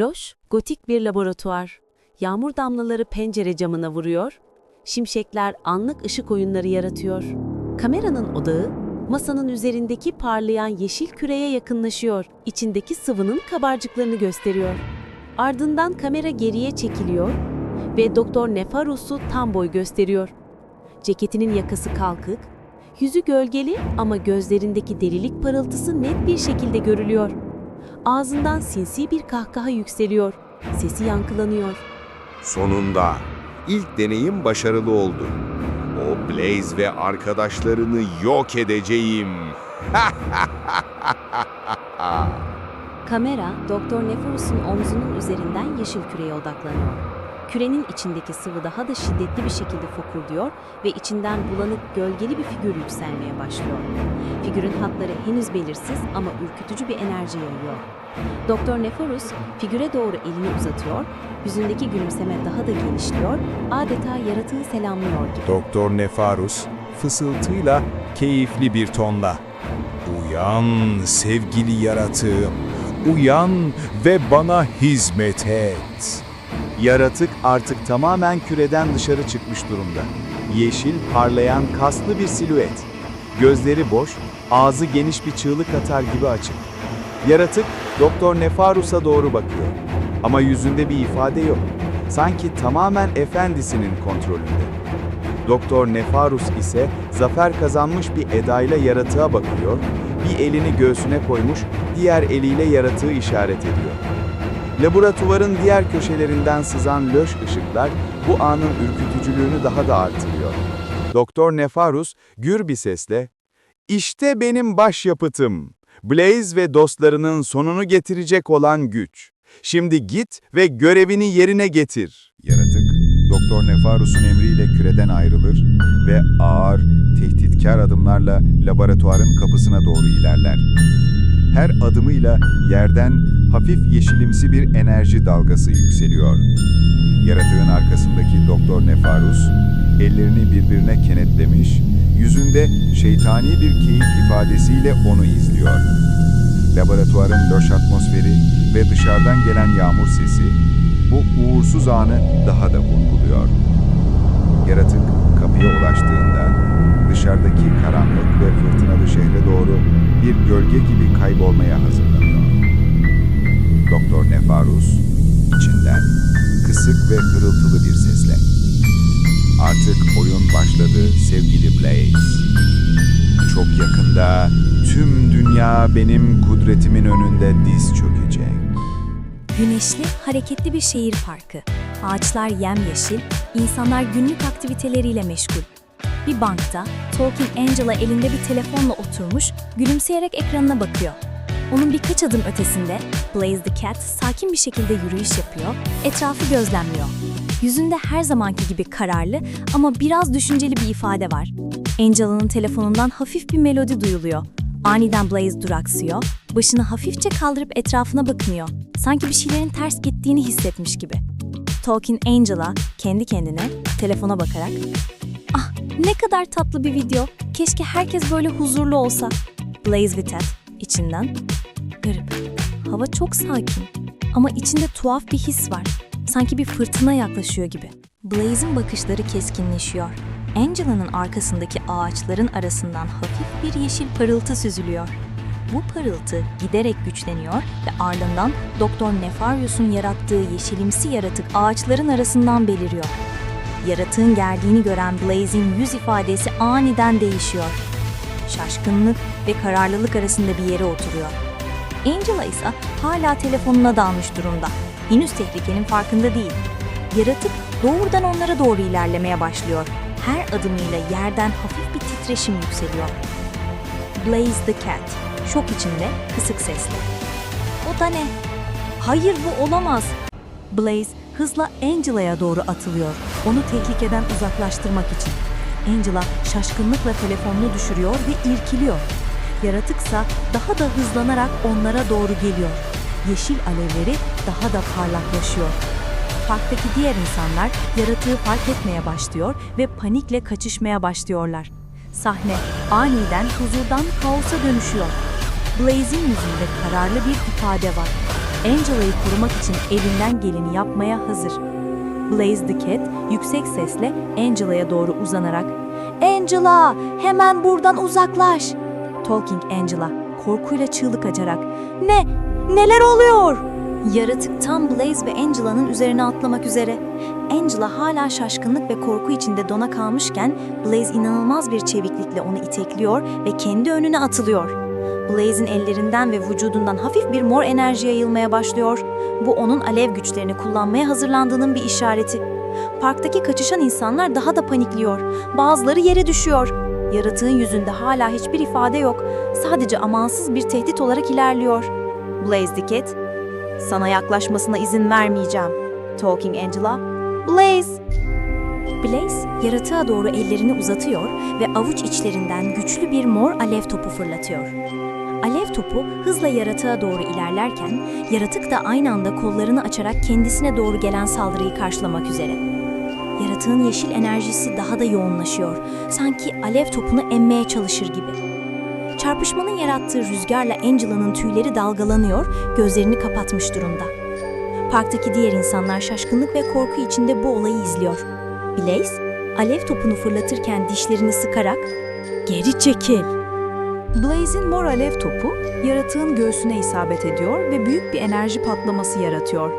Loş, gotik bir laboratuvar. Yağmur damlaları pencere camına vuruyor. Şimşekler anlık ışık oyunları yaratıyor. Kameranın odağı, masanın üzerindeki parlayan yeşil küreye yakınlaşıyor. İçindeki sıvının kabarcıklarını gösteriyor. Ardından kamera geriye çekiliyor ve Doktor Nefaros'u tam boy gösteriyor. Ceketinin yakası kalkık, yüzü gölgeli ama gözlerindeki delilik parıltısı net bir şekilde görülüyor. Ağzından sinsi bir kahkaha yükseliyor. Sesi yankılanıyor. Sonunda ilk deneyim başarılı oldu. O Blaze ve arkadaşlarını yok edeceğim. Kamera, Doktor Neforus'un omzunun üzerinden yeşil küreye odaklanıyor. Kürenin içindeki sıvı daha da şiddetli bir şekilde fokurduyor ve içinden bulanık, gölgeli bir figür yükselmeye başlıyor. Figürün hatları henüz belirsiz ama ürkütücü bir enerji yayıyor. Doktor Neforus, figüre doğru elini uzatıyor, yüzündeki gülümseme daha da genişliyor, adeta yaratığı selamlıyor gibi. Doktor Nefarus fısıltıyla keyifli bir tonla Uyan sevgili yaratığım, uyan ve bana hizmet et. Yaratık artık tamamen küreden dışarı çıkmış durumda. Yeşil, parlayan, kaslı bir silüet. Gözleri boş, ağzı geniş bir çığlık atar gibi açık. Yaratık, Doktor Nefarus'a doğru bakıyor. Ama yüzünde bir ifade yok. Sanki tamamen efendisinin kontrolünde. Doktor Nefarus ise zafer kazanmış bir edayla yaratığa bakıyor, bir elini göğsüne koymuş, diğer eliyle yaratığı işaret ediyor. Laboratuvarın diğer köşelerinden sızan löş ışıklar bu anın ürkütücülüğünü daha da artırıyor. Doktor Nefarus gür bir sesle, "İşte benim başyapıtım. Blaze ve dostlarının sonunu getirecek olan güç. Şimdi git ve görevini yerine getir." Yaratık, Doktor Nefarus'un emriyle küreden ayrılır ve ağır, tehditkar adımlarla laboratuvarın kapısına doğru ilerler. Her adımıyla yerden hafif yeşilimsi bir enerji dalgası yükseliyor. Yaratığın arkasındaki Doktor Nefarus, ellerini birbirine kenetlemiş, yüzünde şeytani bir keyif ifadesiyle onu izliyor. Laboratuvarın loş atmosferi ve dışarıdan gelen yağmur sesi, bu uğursuz anı daha da vurguluyor. Dışarıdaki karanlık ve fırtınalı şehre doğru bir gölge gibi kaybolmaya hazırlanıyor. Doktor Nefarus içinden kısık ve hırıltılı bir sesle Artık oyun başladı sevgili Blaze. Çok yakında tüm dünya benim kudretimin önünde diz çökecek. Güneşli, hareketli bir şehir parkı. Ağaçlar yemyeşil, insanlar günlük aktiviteleriyle meşgul. Bir bankta Talking Angela elinde bir telefonla oturmuş, gülümseyerek ekranına bakıyor. Onun birkaç adım ötesinde Blaze the Cat sakin bir şekilde yürüyüş yapıyor, etrafı gözlemliyor. Yüzünde her zamanki gibi kararlı ama biraz düşünceli bir ifade var. Angela'nın telefonundan hafif bir melodi duyuluyor. Aniden Blaze duraksıyor, başını hafifçe kaldırıp etrafına bakınıyor. Sanki bir şeylerin ters gittiğini hissetmiş gibi. Talking Angela kendi kendine telefona bakarak ne kadar tatlı bir video. Keşke herkes böyle huzurlu olsa. Blaze Vitet içinden. Garip. Hava çok sakin. Ama içinde tuhaf bir his var. Sanki bir fırtına yaklaşıyor gibi. Blaze'in bakışları keskinleşiyor. Angela'nın arkasındaki ağaçların arasından hafif bir yeşil parıltı süzülüyor. Bu parıltı giderek güçleniyor ve ardından Doktor Nefarius'un yarattığı yeşilimsi yaratık ağaçların arasından beliriyor. Yaratığın gerdiğini gören Blaze'in yüz ifadesi aniden değişiyor. Şaşkınlık ve kararlılık arasında bir yere oturuyor. Angela ise hala telefonuna dalmış durumda. Henüz tehlikenin farkında değil. Yaratık doğrudan onlara doğru ilerlemeye başlıyor. Her adımıyla yerden hafif bir titreşim yükseliyor. Blaze the Cat, şok içinde kısık sesle. O da ne? Hayır bu olamaz. Blaze hızla Angela'ya doğru atılıyor. Onu tehlikeden uzaklaştırmak için. Angela şaşkınlıkla telefonunu düşürüyor ve irkiliyor. Yaratıksa daha da hızlanarak onlara doğru geliyor. Yeşil alevleri daha da parlaklaşıyor. Parktaki diğer insanlar yaratığı fark etmeye başlıyor ve panikle kaçışmaya başlıyorlar. Sahne aniden huzurdan kaosa dönüşüyor. Blaze'in yüzünde kararlı bir ifade var. Angela'yı korumak için elinden geleni yapmaya hazır. Blaze the Cat yüksek sesle Angela'ya doğru uzanarak ''Angela, hemen buradan uzaklaş!'' Talking Angela korkuyla çığlık açarak ''Ne? Neler oluyor?'' Yaratık tam Blaze ve Angela'nın üzerine atlamak üzere. Angela hala şaşkınlık ve korku içinde dona kalmışken Blaze inanılmaz bir çeviklikle onu itekliyor ve kendi önüne atılıyor. Blaze'in ellerinden ve vücudundan hafif bir mor enerji yayılmaya başlıyor. Bu onun alev güçlerini kullanmaya hazırlandığının bir işareti. Parktaki kaçışan insanlar daha da panikliyor. Bazıları yere düşüyor. Yaratığın yüzünde hala hiçbir ifade yok. Sadece amansız bir tehdit olarak ilerliyor. Blaze Cat, sana yaklaşmasına izin vermeyeceğim. Talking Angela, Blaze! Blaze, yaratığa doğru ellerini uzatıyor ve avuç içlerinden güçlü bir mor alev topu fırlatıyor. Alev topu hızla yaratığa doğru ilerlerken, yaratık da aynı anda kollarını açarak kendisine doğru gelen saldırıyı karşılamak üzere. Yaratığın yeşil enerjisi daha da yoğunlaşıyor, sanki alev topunu emmeye çalışır gibi. Çarpışmanın yarattığı rüzgarla Angela'nın tüyleri dalgalanıyor, gözlerini kapatmış durumda. Parktaki diğer insanlar şaşkınlık ve korku içinde bu olayı izliyor. Blaze, alev topunu fırlatırken dişlerini sıkarak "Geri çekil." Blaze'in mor alev topu yaratığın göğsüne isabet ediyor ve büyük bir enerji patlaması yaratıyor.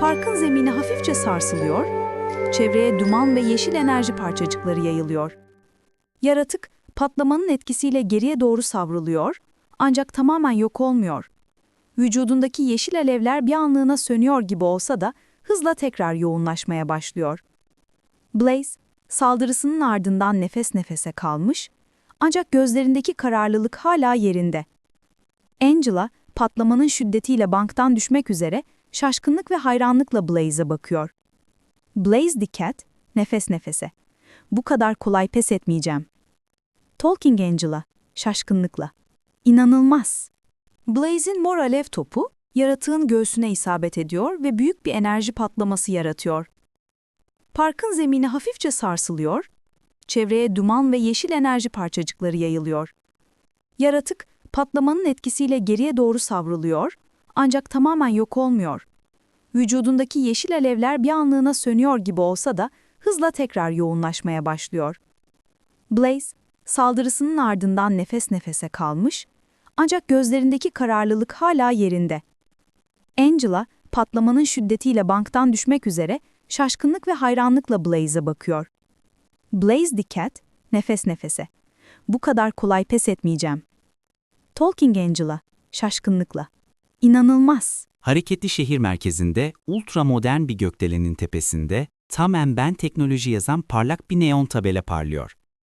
Parkın zemini hafifçe sarsılıyor, çevreye duman ve yeşil enerji parçacıkları yayılıyor. Yaratık patlamanın etkisiyle geriye doğru savruluyor ancak tamamen yok olmuyor. Vücudundaki yeşil alevler bir anlığına sönüyor gibi olsa da hızla tekrar yoğunlaşmaya başlıyor. Blaze, saldırısının ardından nefes nefese kalmış ancak gözlerindeki kararlılık hala yerinde. Angela, patlamanın şiddetiyle banktan düşmek üzere şaşkınlık ve hayranlıkla Blaze'e bakıyor. Blaze Cat, nefes nefese. Bu kadar kolay pes etmeyeceğim. Talking Angela, şaşkınlıkla. İnanılmaz. Blaze'in mor alev topu, yaratığın göğsüne isabet ediyor ve büyük bir enerji patlaması yaratıyor. Parkın zemini hafifçe sarsılıyor, çevreye duman ve yeşil enerji parçacıkları yayılıyor. Yaratık, patlamanın etkisiyle geriye doğru savruluyor ancak tamamen yok olmuyor. Vücudundaki yeşil alevler bir anlığına sönüyor gibi olsa da hızla tekrar yoğunlaşmaya başlıyor. Blaze, saldırısının ardından nefes nefese kalmış ancak gözlerindeki kararlılık hala yerinde. Angela, patlamanın şiddetiyle banktan düşmek üzere şaşkınlık ve hayranlıkla Blaze'e bakıyor. Blaze the Cat, nefes nefese. Bu kadar kolay pes etmeyeceğim. Talking Angela, şaşkınlıkla. İnanılmaz. Hareketli şehir merkezinde, ultramodern bir gökdelenin tepesinde, tamamen ben teknoloji yazan parlak bir neon tabela parlıyor.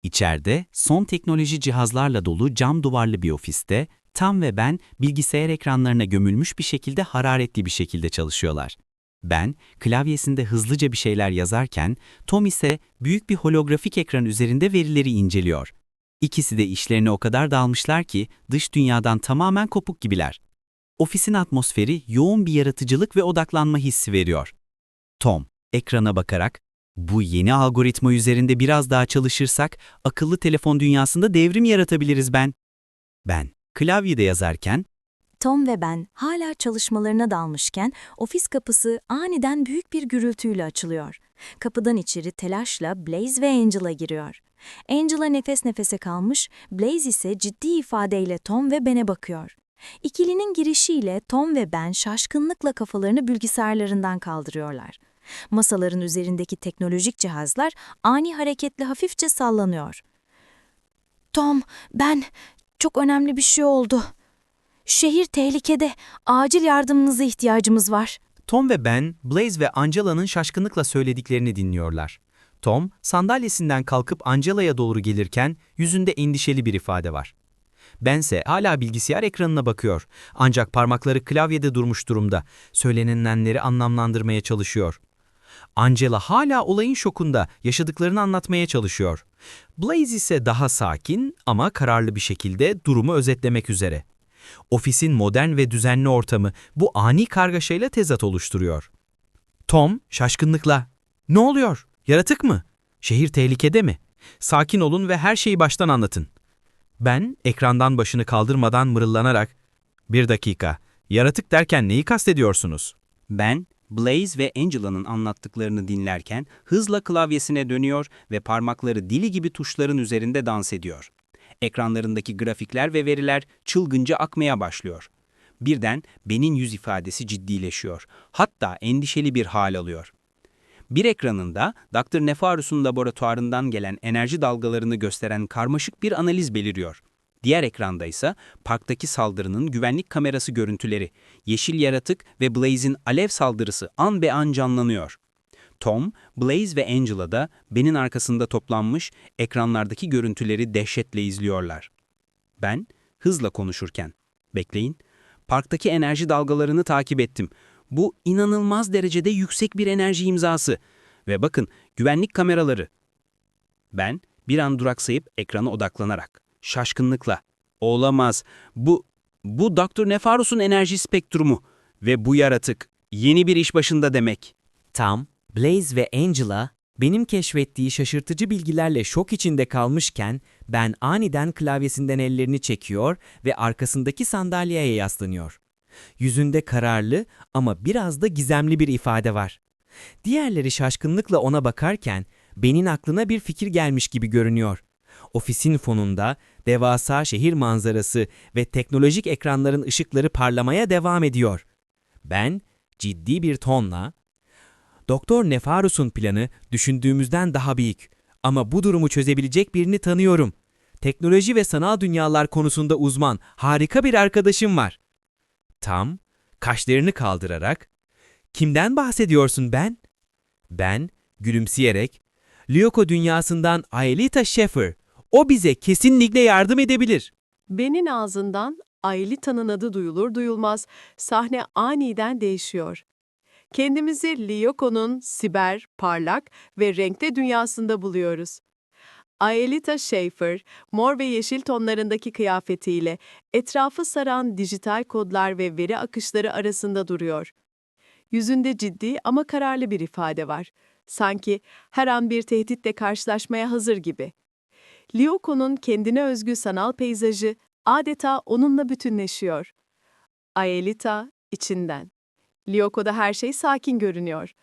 İçeride, son teknoloji cihazlarla dolu cam duvarlı bir ofiste, Tam ve ben bilgisayar ekranlarına gömülmüş bir şekilde hararetli bir şekilde çalışıyorlar. Ben, klavyesinde hızlıca bir şeyler yazarken, Tom ise büyük bir holografik ekran üzerinde verileri inceliyor. İkisi de işlerine o kadar dalmışlar ki dış dünyadan tamamen kopuk gibiler. Ofisin atmosferi yoğun bir yaratıcılık ve odaklanma hissi veriyor. Tom, ekrana bakarak, bu yeni algoritma üzerinde biraz daha çalışırsak akıllı telefon dünyasında devrim yaratabiliriz ben. Ben, klavyede yazarken, Tom ve ben hala çalışmalarına dalmışken ofis kapısı aniden büyük bir gürültüyle açılıyor. Kapıdan içeri telaşla Blaze ve Angela giriyor. Angela nefes nefese kalmış, Blaze ise ciddi ifadeyle Tom ve Ben'e bakıyor. İkilinin girişiyle Tom ve Ben şaşkınlıkla kafalarını bilgisayarlarından kaldırıyorlar. Masaların üzerindeki teknolojik cihazlar ani hareketle hafifçe sallanıyor. Tom, ben, çok önemli bir şey oldu. Şehir tehlikede. Acil yardımınıza ihtiyacımız var. Tom ve Ben, Blaze ve Angela'nın şaşkınlıkla söylediklerini dinliyorlar. Tom, sandalyesinden kalkıp Angela'ya doğru gelirken yüzünde endişeli bir ifade var. Ben ise hala bilgisayar ekranına bakıyor. Ancak parmakları klavyede durmuş durumda. Söylenenleri anlamlandırmaya çalışıyor. Angela hala olayın şokunda, yaşadıklarını anlatmaya çalışıyor. Blaze ise daha sakin ama kararlı bir şekilde durumu özetlemek üzere. Ofisin modern ve düzenli ortamı bu ani kargaşayla tezat oluşturuyor. Tom şaşkınlıkla, "Ne oluyor? Yaratık mı? Şehir tehlikede mi? Sakin olun ve her şeyi baştan anlatın." Ben ekrandan başını kaldırmadan mırıllanarak, "Bir dakika, Yaratık derken neyi kastediyorsunuz? Ben, Blaze ve Angela'nın anlattıklarını dinlerken hızla klavyesine dönüyor ve parmakları dili gibi tuşların üzerinde dans ediyor. Ekranlarındaki grafikler ve veriler çılgınca akmaya başlıyor. Birden Ben'in yüz ifadesi ciddileşiyor. Hatta endişeli bir hal alıyor. Bir ekranında Dr. Nefarus'un laboratuvarından gelen enerji dalgalarını gösteren karmaşık bir analiz beliriyor. Diğer ekranda ise parktaki saldırının güvenlik kamerası görüntüleri, yeşil yaratık ve Blaze'in alev saldırısı an be an canlanıyor. Tom, Blaze ve Angela da Ben'in arkasında toplanmış ekranlardaki görüntüleri dehşetle izliyorlar. Ben hızla konuşurken, bekleyin, parktaki enerji dalgalarını takip ettim. Bu inanılmaz derecede yüksek bir enerji imzası. Ve bakın güvenlik kameraları. Ben bir an duraksayıp ekrana odaklanarak, şaşkınlıkla, olamaz, bu, bu Dr. Nefaros'un enerji spektrumu ve bu yaratık yeni bir iş başında demek. Tam, Blaze ve Angela benim keşfettiği şaşırtıcı bilgilerle şok içinde kalmışken ben aniden klavyesinden ellerini çekiyor ve arkasındaki sandalyeye yaslanıyor. Yüzünde kararlı ama biraz da gizemli bir ifade var. Diğerleri şaşkınlıkla ona bakarken Ben'in aklına bir fikir gelmiş gibi görünüyor. Ofisin fonunda devasa şehir manzarası ve teknolojik ekranların ışıkları parlamaya devam ediyor. Ben ciddi bir tonla Doktor Nefarus'un planı düşündüğümüzden daha büyük. Ama bu durumu çözebilecek birini tanıyorum. Teknoloji ve sanal dünyalar konusunda uzman, harika bir arkadaşım var. Tam, kaşlarını kaldırarak, ''Kimden bahsediyorsun ben?'' Ben, gülümseyerek, ''Lyoko dünyasından Aelita Sheffer. O bize kesinlikle yardım edebilir.'' Ben'in ağzından Aelita'nın adı duyulur duyulmaz sahne aniden değişiyor. Kendimizi Lyoko'nun siber, parlak ve renkli dünyasında buluyoruz. Aelita Schaefer, mor ve yeşil tonlarındaki kıyafetiyle etrafı saran dijital kodlar ve veri akışları arasında duruyor. Yüzünde ciddi ama kararlı bir ifade var. Sanki her an bir tehditle karşılaşmaya hazır gibi. Lyoko'nun kendine özgü sanal peyzajı adeta onunla bütünleşiyor. Aelita içinden. Lyoko'da her şey sakin görünüyor.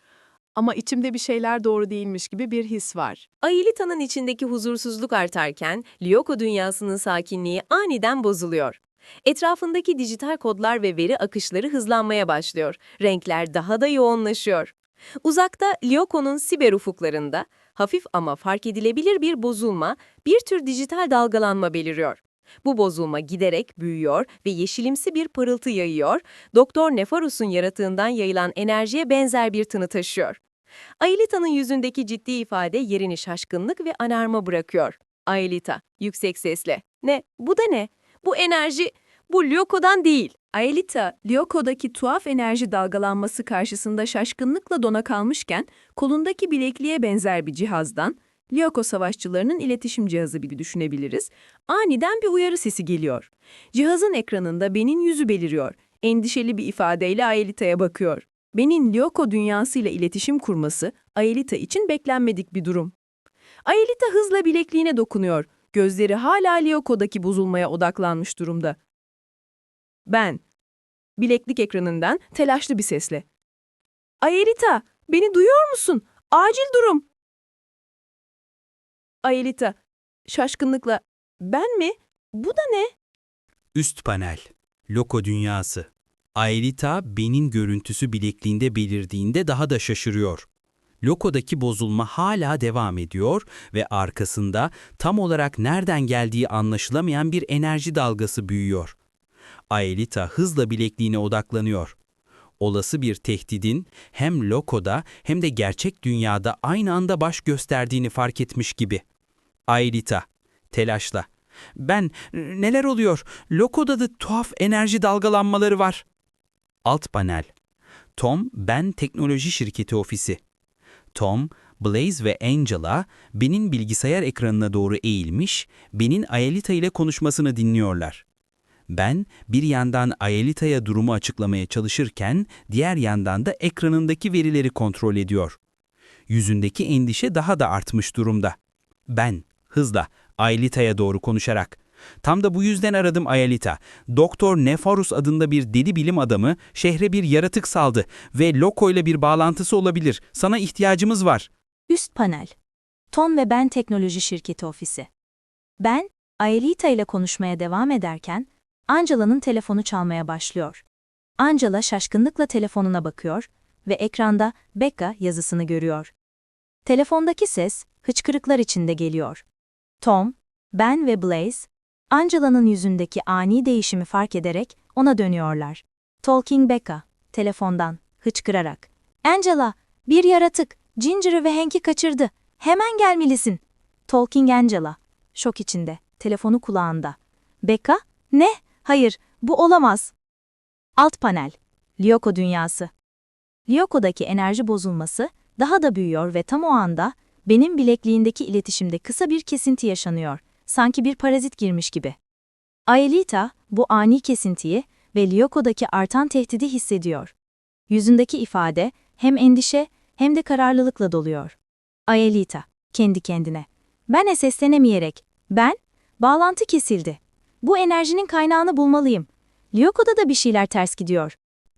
Ama içimde bir şeyler doğru değilmiş gibi bir his var. Aelita'nın içindeki huzursuzluk artarken, Lyoko dünyasının sakinliği aniden bozuluyor. Etrafındaki dijital kodlar ve veri akışları hızlanmaya başlıyor. Renkler daha da yoğunlaşıyor. Uzakta Lyoko'nun siber ufuklarında hafif ama fark edilebilir bir bozulma, bir tür dijital dalgalanma beliriyor. Bu bozulma giderek büyüyor ve yeşilimsi bir parıltı yayıyor, Doktor Nefarus'un yaratığından yayılan enerjiye benzer bir tını taşıyor. Aelita'nın yüzündeki ciddi ifade yerini şaşkınlık ve anarma bırakıyor. Aelita, yüksek sesle. Ne? Bu da ne? Bu enerji, bu Lyoko'dan değil. Aelita, Lyoko'daki tuhaf enerji dalgalanması karşısında şaşkınlıkla dona kalmışken, kolundaki bilekliğe benzer bir cihazdan, Lyoko savaşçılarının iletişim cihazı gibi düşünebiliriz, aniden bir uyarı sesi geliyor. Cihazın ekranında Ben'in yüzü beliriyor. Endişeli bir ifadeyle Aelita'ya bakıyor. Ben'in Lyoko dünyasıyla iletişim kurması, Aelita için beklenmedik bir durum. Aelita hızla bilekliğine dokunuyor. Gözleri hala Lyoko'daki bozulmaya odaklanmış durumda. Ben. Bileklik ekranından telaşlı bir sesle. Aelita, beni duyuyor musun? Acil durum. Aelita, şaşkınlıkla. Ben mi? Bu da ne? Üst panel, Loko dünyası. Aelita benin görüntüsü bilekliğinde belirdiğinde daha da şaşırıyor. Loko'daki bozulma hala devam ediyor ve arkasında tam olarak nereden geldiği anlaşılamayan bir enerji dalgası büyüyor. Aelita hızla bilekliğine odaklanıyor. Olası bir tehdidin hem Loko'da hem de gerçek dünyada aynı anda baş gösterdiğini fark etmiş gibi. Aelita, telaşla. Ben, neler oluyor? Loko'da da tuhaf enerji dalgalanmaları var. Alt panel. Tom, ben teknoloji şirketi ofisi. Tom, Blaze ve Angela, Ben'in bilgisayar ekranına doğru eğilmiş, Ben'in Aelita ile konuşmasını dinliyorlar. Ben, bir yandan Aelita'ya durumu açıklamaya çalışırken, diğer yandan da ekranındaki verileri kontrol ediyor. Yüzündeki endişe daha da artmış durumda. Ben, hızla, Aelita'ya doğru konuşarak, Tam da bu yüzden aradım Ayalita. Doktor Nefarus adında bir deli bilim adamı şehre bir yaratık saldı ve Loco ile bir bağlantısı olabilir. Sana ihtiyacımız var. Üst panel. Tom ve Ben Teknoloji Şirketi ofisi. Ben, Aelita ile konuşmaya devam ederken, Angela'nın telefonu çalmaya başlıyor. Angela şaşkınlıkla telefonuna bakıyor ve ekranda Becca yazısını görüyor. Telefondaki ses hıçkırıklar içinde geliyor. Tom, Ben ve Blaze, Angela'nın yüzündeki ani değişimi fark ederek ona dönüyorlar. Talking Becca, telefondan, hıçkırarak. Angela, bir yaratık, Ginger'ı ve Hank'i kaçırdı. Hemen gelmelisin. Talking Angela, şok içinde, telefonu kulağında. Becca, ne? Hayır, bu olamaz. Alt panel, Lyoko dünyası. Lyoko'daki enerji bozulması daha da büyüyor ve tam o anda benim bilekliğindeki iletişimde kısa bir kesinti yaşanıyor. Sanki bir parazit girmiş gibi. Aelita bu ani kesintiyi ve Lyoko'daki artan tehdidi hissediyor. Yüzündeki ifade hem endişe hem de kararlılıkla doluyor. Aelita, kendi kendine. Ben seslenemeyerek, ben, bağlantı kesildi. Bu enerjinin kaynağını bulmalıyım. Lyoko'da da bir şeyler ters gidiyor.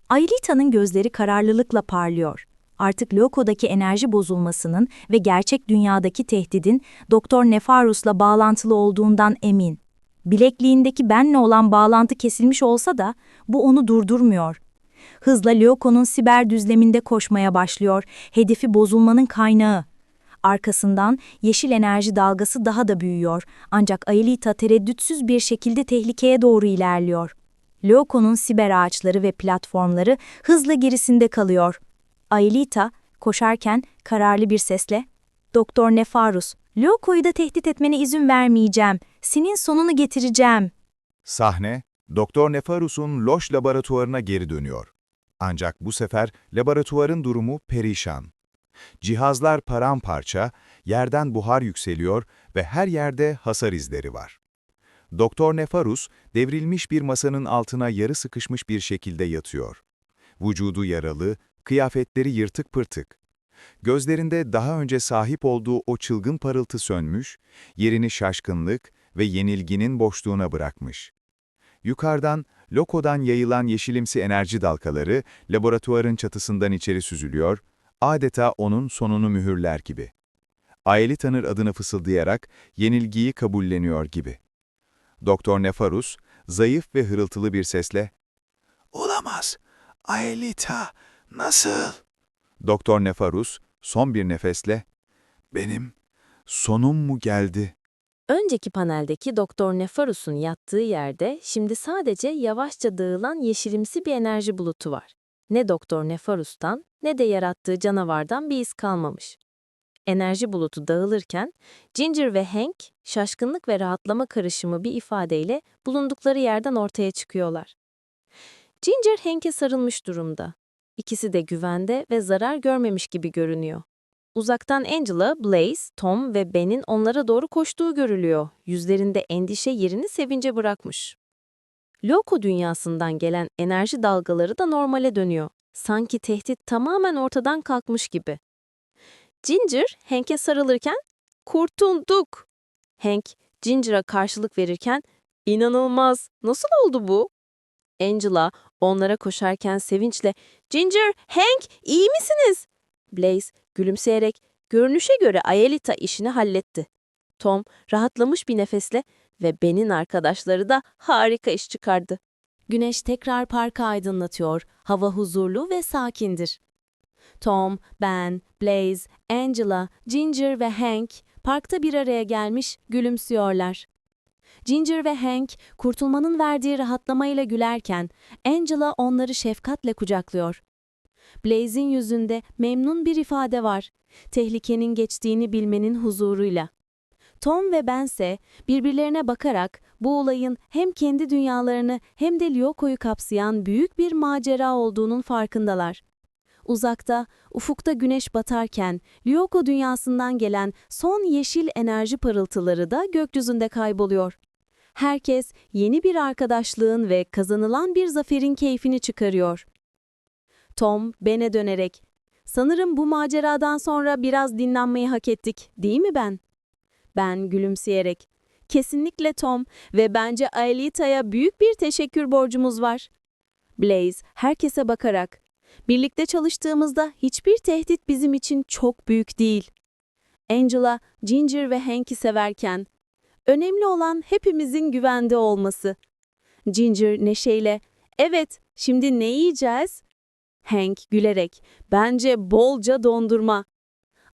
Aelita'nın gözleri kararlılıkla parlıyor. Artık Lyoko'daki enerji bozulmasının ve gerçek dünyadaki tehdidin Doktor Nefarus'la bağlantılı olduğundan emin. Bilekliğindeki benle olan bağlantı kesilmiş olsa da bu onu durdurmuyor. Hızla Lyoko'nun siber düzleminde koşmaya başlıyor, hedefi bozulmanın kaynağı. Arkasından yeşil enerji dalgası daha da büyüyor ancak Aelita tereddütsüz bir şekilde tehlikeye doğru ilerliyor. Lyoko'nun siber ağaçları ve platformları hızla gerisinde kalıyor. Aelita koşarken kararlı bir sesle ''Doktor Nefarus, Lyoko'yu da tehdit etmene izin vermeyeceğim. Senin sonunu getireceğim.'' Sahne, Doktor Nefarus'un loş laboratuvarına geri dönüyor. Ancak bu sefer laboratuvarın durumu perişan. Cihazlar paramparça, yerden buhar yükseliyor ve her yerde hasar izleri var. Doktor Nefarus, devrilmiş bir masanın altına yarı sıkışmış bir şekilde yatıyor. Vücudu yaralı, kıyafetleri yırtık pırtık. Gözlerinde daha önce sahip olduğu o çılgın parıltı sönmüş, yerini şaşkınlık ve yenilginin boşluğuna bırakmış. Yukarıdan, lokodan yayılan yeşilimsi enerji dalgaları laboratuvarın çatısından içeri süzülüyor, adeta onun sonunu mühürler gibi. Aeli tanır adını fısıldayarak yenilgiyi kabulleniyor gibi. Doktor Nefarus, zayıf ve hırıltılı bir sesle, ''Olamaz, Aelita, nasıl?'' Doktor Nefarus, son bir nefesle, ''Benim sonum mu geldi?'' Önceki paneldeki Doktor Nefarus'un yattığı yerde şimdi sadece yavaşça dağılan yeşilimsi bir enerji bulutu var. Ne Doktor Nefarus'tan ne de yarattığı canavardan bir iz kalmamış. Enerji bulutu dağılırken Ginger ve Hank şaşkınlık ve rahatlama karışımı bir ifadeyle bulundukları yerden ortaya çıkıyorlar. Ginger Hank'e sarılmış durumda. İkisi de güvende ve zarar görmemiş gibi görünüyor. Uzaktan Angela, Blaze, Tom ve Ben'in onlara doğru koştuğu görülüyor. Yüzlerinde endişe yerini sevince bırakmış. Loco dünyasından gelen enerji dalgaları da normale dönüyor. Sanki tehdit tamamen ortadan kalkmış gibi. Ginger, Hank'e sarılırken, kurtulduk. Hank, Ginger'a karşılık verirken, inanılmaz, nasıl oldu bu? Angela, onlara koşarken sevinçle, Ginger, Hank, iyi misiniz? Blaze, gülümseyerek, görünüşe göre Aelita işini halletti. Tom, rahatlamış bir nefesle ve Ben'in arkadaşları da harika iş çıkardı. Güneş tekrar parkı aydınlatıyor, hava huzurlu ve sakindir. Tom, Ben, Blaze, Angela, Ginger ve Hank parkta bir araya gelmiş gülümsüyorlar. Ginger ve Hank kurtulmanın verdiği rahatlamayla gülerken Angela onları şefkatle kucaklıyor. Blaze'in yüzünde memnun bir ifade var. Tehlikenin geçtiğini bilmenin huzuruyla. Tom ve bense birbirlerine bakarak bu olayın hem kendi dünyalarını hem de Lyoko'yu kapsayan büyük bir macera olduğunun farkındalar. Uzakta, ufukta güneş batarken Lyoko dünyasından gelen son yeşil enerji parıltıları da gökyüzünde kayboluyor. Herkes yeni bir arkadaşlığın ve kazanılan bir zaferin keyfini çıkarıyor. Tom, Ben'e dönerek, sanırım bu maceradan sonra biraz dinlenmeyi hak ettik, değil mi Ben? Ben gülümseyerek, Kesinlikle Tom ve bence Aelita'ya büyük bir teşekkür borcumuz var. Blaze herkese bakarak, birlikte çalıştığımızda hiçbir tehdit bizim için çok büyük değil. Angela, Ginger ve Hank'i severken, önemli olan hepimizin güvende olması. Ginger neşeyle, evet şimdi ne yiyeceğiz? Hank gülerek, bence bolca dondurma.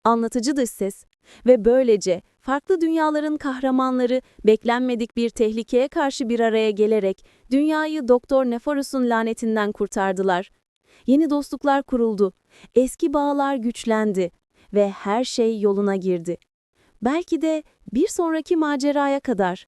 Anlatıcı dış ses ve böylece farklı dünyaların kahramanları beklenmedik bir tehlikeye karşı bir araya gelerek dünyayı Doktor Nefarus'un lanetinden kurtardılar. Yeni dostluklar kuruldu, eski bağlar güçlendi ve her şey yoluna girdi. Belki de bir sonraki maceraya kadar